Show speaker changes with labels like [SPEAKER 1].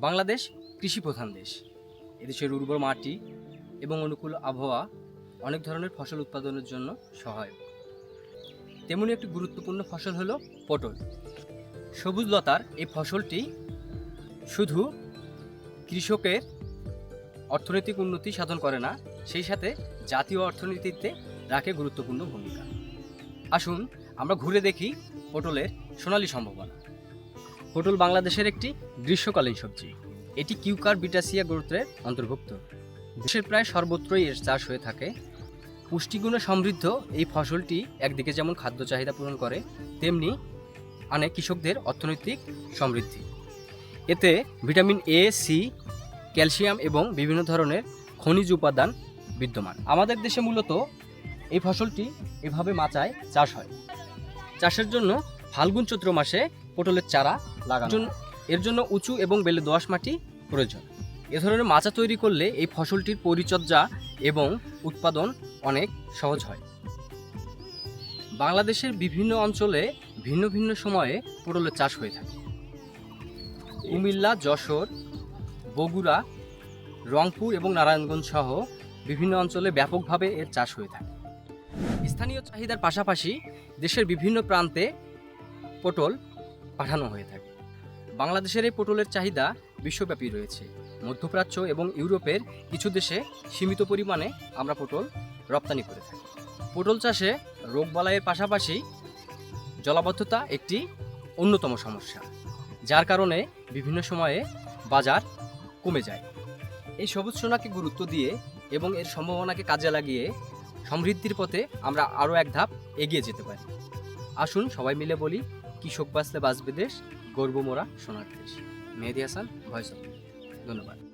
[SPEAKER 1] বাংলাদেশ কৃষি প্রধান দেশ। এদেশের উর্বর মাটি এবং অনুকূল আবহাওয়া অনেক ধরনের ফসল উৎপাদনের জন্য সহায়ক। তেমনি একটি গুরুত্বপূর্ণ ফসল হলো পটল। সবুজ লতার এই ফসলটি শুধু কৃষকের অর্থনৈতিক উন্নতি সাধন করে না, সেই সাথে জাতীয় অর্থনীতিতে রাখে গুরুত্বপূর্ণ ভূমিকা। আসুন আমরা ঘুরে দেখি পটলের সোনালী সম্ভাবনা। পটল বাংলাদেশের একটি গ্রীষ্মকালীন সবজি। এটি কিউকার বিটাসিয়া গোত্রের অন্তর্ভুক্ত। দেশের প্রায় সর্বত্রই এর চাষ হয়ে থাকে। পুষ্টিগুণে সমৃদ্ধ এই ফসলটি একদিকে যেমন খাদ্য চাহিদা পূরণ করে, তেমনি আনে কৃষকদের অর্থনৈতিক সমৃদ্ধি। এতে ভিটামিন এ, সি, ক্যালসিয়াম এবং বিভিন্ন ধরনের খনিজ উপাদান বিদ্যমান। আমাদের দেশে মূলত এই ফসলটি এভাবে মাচায় চাষ হয়। চাষের জন্য ফাল্গুন চৈত্র মাসে পটলের চারা লাগানো এর জন্য উঁচু এবং বেলে দোআঁশ মাটি প্রয়োজন। এ ধরনের মাচা তৈরি করলে এই ফসলটির পরিচর্যা এবং উৎপাদন অনেক সহজ হয়। বাংলাদেশের বিভিন্ন অঞ্চলে ভিন্ন ভিন্ন সময়ে পটলের চাষ হয়ে থাকে। কুমিল্লা যশোর বগুড়া রংপুর এবং নারায়ণগঞ্জ সহ বিভিন্ন অঞ্চলে ব্যাপকভাবে এর চাষ হয়ে থাকে। স্থানীয় চাহিদার পাশাপাশি দেশের বিভিন্ন প্রান্তে পটল পাঠানো হয়ে থাকে। বাংলাদেশের এই পটলের চাহিদা বিশ্বব্যাপী রয়েছে। মধ্যপ্রাচ্য এবং ইউরোপের কিছু দেশে সীমিত পরিমাণে আমরা পটল রপ্তানি করে থাকি। পটল চাষে রোগবালাইয়ের পাশাপাশি জলাবদ্ধতা একটি অন্যতম সমস্যা, যার কারণে বিভিন্ন সময়ে বাজার কমে যায়। এই সবুজ সোনাকে গুরুত্ব দিয়ে এবং এর সম্ভাবনাকে কাজে লাগিয়ে সমৃদ্ধির পথে আমরা আরও এক ধাপ এগিয়ে যেতে পারি। আসুন সবাই মিলে বলি কৃষক বাঁচলে বাঁচবে দেশ গর্ব মোরা সোনার দেশ। মেহেদি হাসান ভয়েস অফ ধন্যবাদ।